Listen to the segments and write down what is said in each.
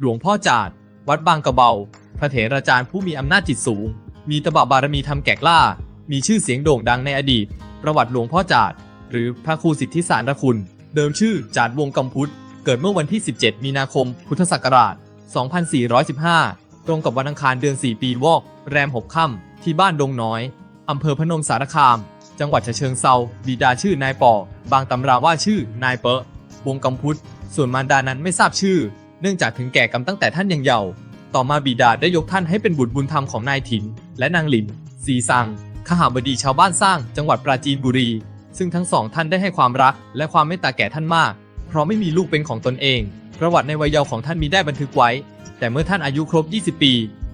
หลวงพ่อจาด วัดบางกระเบา พระเถราจารย์ผู้มีอำนาจจิตสูง มีตบะบารมีทำแก่กล้า มีชื่อเสียงโด่งดังในอดีต ประวัติหลวงพ่อจาด หรือพระครูสิทธิสารคุณ เดิมชื่อจาดวงกำพุทธ เกิดเมื่อวันที่ 17 มีนาคม พุทธศักราช 2415 ตรงกับวันอังคารเดือน 4 ปีวอก แรม 6 ค่ำ ที่บ้านดงน้อย อำเภอพนมสารคาม จังหวัดฉะเชิงเซา บิดาชื่อนายปอบางตำราว่าชื่อนายเปอะวงกำพุทธ ส่วนมารดานั้นไม่ทราบชื่อ เนื่องจากถึงแก่กรรมตั้งแต่ท่านยังเยาว์ต่อมาบิดาได้ยกท่านให้เป็นบุตรบุญธรรมของนายถิน และนางหลินสีสังขหาบดีชาวบ้านสร้างจังหวัดปราจีนบุรี ซึ่งทั้งสองท่านได้ให้ความรัก และความเมตตาแก่ท่านมาก เพราะไม่มีลูกเป็นของตนเอง ประวัติในวัยเยาว์ของท่านมีได้บันทึกไว้ แต่เมื่อท่านอายุครบ 20 ปี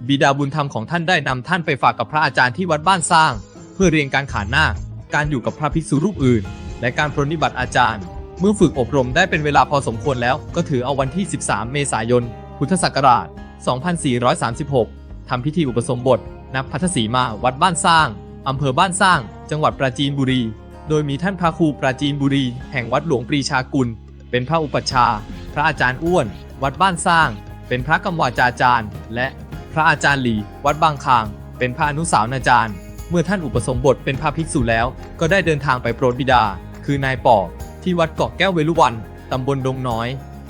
บิดาบุญธรรมของท่านได้นำท่านไปฝากกับพระอาจารย์ที่วัดบ้านสร้าง เพื่อเรียนการขานหน้า การอยู่กับพระภิกษุรูปอื่น และการปรนนิบัติอาจารย์ เมื่อฝึกอบรมได้เป็นเวลาพอสมควรแล้วก็ถือเอาวันที่ 13 เมษายน พุทธศักราช 2436 ทำพิธีอุปสมบทนับพัทธสีมาวัดบ้านสร้าง อำเภอบ้านสร้าง จังหวัดปราจีนบุรี โดยมีท่านพระครูปราจีนบุรี แห่งวัดหลวงปรีชากุล เป็นพระอุปัชฌาย์ พระอาจารย์อ้วน วัดบ้านสร้าง เป็นพระกำวาจาจารย์ และพระอาจารย์หลี วัดบางคาง เป็นพระอนุสาวนาจารย์ เมื่อท่านอุปสมบทเป็นพระภิกษุแล้ว ก็ได้เดินทางไปโปรดบิดา คือนายปอ ที่วัดเกาะแก้วเวลุวัน ตำบลดงน้อย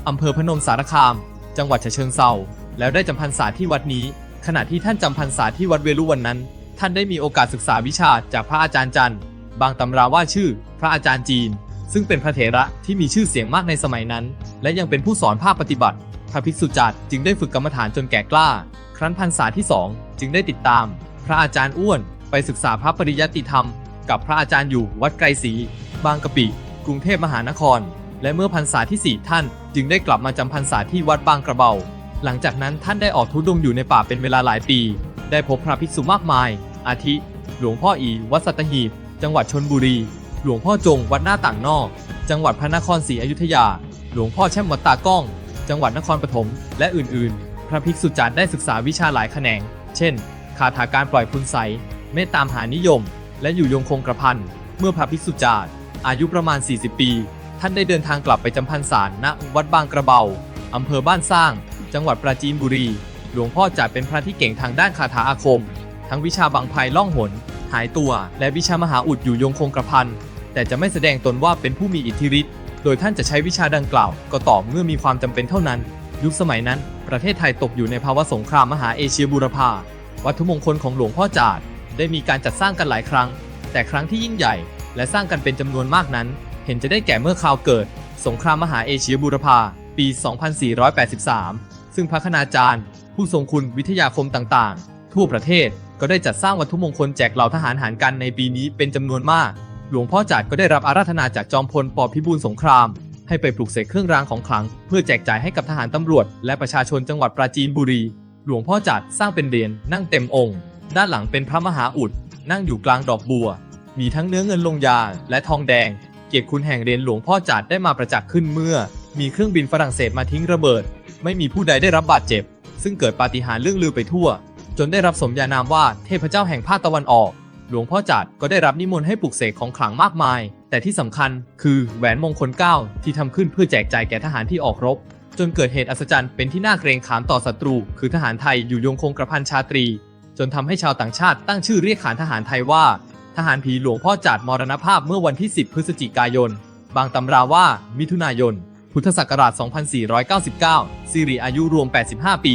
อำเภอพนมสารคาม จังหวัดฉะเชิงเซาแล้วได้จำพรรษาที่วัดนี้ ขณะที่ท่านจำพรรษาที่วัดเวลุวันนั้น ท่านได้มีโอกาสศึกษาวิชาจากพระอาจารย์จันทร์ บางตำราว่าชื่อ พระอาจารย์จีน ซึ่งเป็นพระเถระที่มีชื่อเสียงมากในสมัยนั้น และยังเป็นผู้สอนภาคปฏิบัติ พระภิกษุจัดจึงได้ฝึกกรรมฐานจนแก่กล้า ครั้นพรรษาที่สองจึงได้ติดตาม พระอาจารย์อ้วน ไปศึกษาพระปริยัติธรรม กับพระอาจารย์อยู่วัดไกรศรีบางกะปิ กรุงเทพมหานคร และเมื่อพรรษาที่ 4 ท่าน จึงได้กลับมาจำพรรษาที่วัดบางกระเบา หลังจากนั้นท่านได้ออกทุดงค์อยู่ในป่าเป็นเวลาหลายปี ได้พบพระภิกษุมากมาย อาทิ หลวงพ่ออีวัดสัตหีบ จังหวัดชนบุรี หลวงพ่อจงวัดหน้าต่างนอก จังหวัดพระนครศรีอยุธยา หลวงพ่อแช่มวัดตากล้อง จังหวัดนครปฐมและอื่นๆ พระภิกษุจารย์ได้ศึกษาวิชาหลายแขนง เช่น คาถาการปล่อยคุณใสเมตตามหานิยม และอยู่ยงคงกระพันเมื่อพระภิกษุจารย์ อายุประมาณ 40 ปี ท่านได้เดินทางกลับไปจำพรรษาณวัดบางกระเบาอำเภอบ้านสร้าง จังหวัดปราจีนบุรี หลวงพ่อจัดเป็นพระที่เก่งทางด้านคาถาอาคม ทั้งวิชาบังไพรล่องหน หายตัว และวิชามหาอุดอยู่ยงคงกระพันแต่จะไม่แสดงตนว่าเป็นผู้มีอิทธิฤทธิ์โดยท่านจะใช้วิชาดังกล่าว ก็ต่อเมื่อมีความจำเป็นเท่านั้น ยุคสมัยนั้น ประเทศไทยตกอยู่ในภาวะสงครามมหาเอเชียบูรพาวัตถุมงคลของหลวงพ่อจาดได้มีการจัดสร้างกันหลายครั้ง แต่ครั้งที่ยิ่งใหญ่ และสร้างกันเป็นจำนวนมากนั้น เห็นจะได้แก่เมื่อคราวเกิด สงครามมหาเอเชียบูรพาปี 2483 ซึ่งพระคณาจารย์ ผู้ทรงคุณวิทยาคมต่างๆ ทั่วประเทศก็ได้จัดสร้างวัตถุมงคลแจกเหล่าทหารหารกันในปีนี้เป็นจำนวนมาก หลวงพ่อจาดก็ได้รับอาราธนาจากจอมพลปอพิบูลสงคราม ให้ไปปลูกเสกเครื่องรางของขลัง เพื่อแจกจ่ายให้กับทหารตำรวจ และประชาชนจังหวัดปราจีนบุรี หลวงพ่อจัดสร้างเป็นเหรียญนั่งเต็มองค์ ด้านหลังเป็นพระมหาอุด นั่งอยู่กลางดอกบัว มีทั้งเนื้อเงินลงยาและทองแดง เกียรติคุณแห่งเหรียญหลวงพ่อจัดได้มาประจักษ์ขึ้นเมื่อ มีเครื่องบินฝรั่งเศสมาทิ้งระเบิด ไม่มีผู้ใดได้รับบาดเจ็บ ซึ่งเกิดปาฏิหาริย์เรื่องลือไปทั่ว จนได้รับสมญานามว่าเทพเจ้าแห่งภาคตะวันออก หลวงพ่อจัดก็ได้รับนิมนต์ให้ปลุกเสกของขลังมากมาย แต่ที่สำคัญคือแหวนมงคลเก้าที่ทำขึ้นเพื่อแจกจ่ายแก่ทหารที่ออกรบ จนเกิดเหตุอัศจรรย์เป็นที่น่าเกรงขามต่อศัตรู คือทหารไทยอยู่ยงคงกระพันชาตรี จนทำให้ชาวต่างชาติตั้งชื่อเรียกขานทหารไทยว่า ทหารผีหลวงพ่อจัดมรณภาพเมื่อวันที่ 10 พฤศจิกายน บางตำราว่ามิถุนายน พุทธศักราช 2499 สิริอายุรวม 85 ปี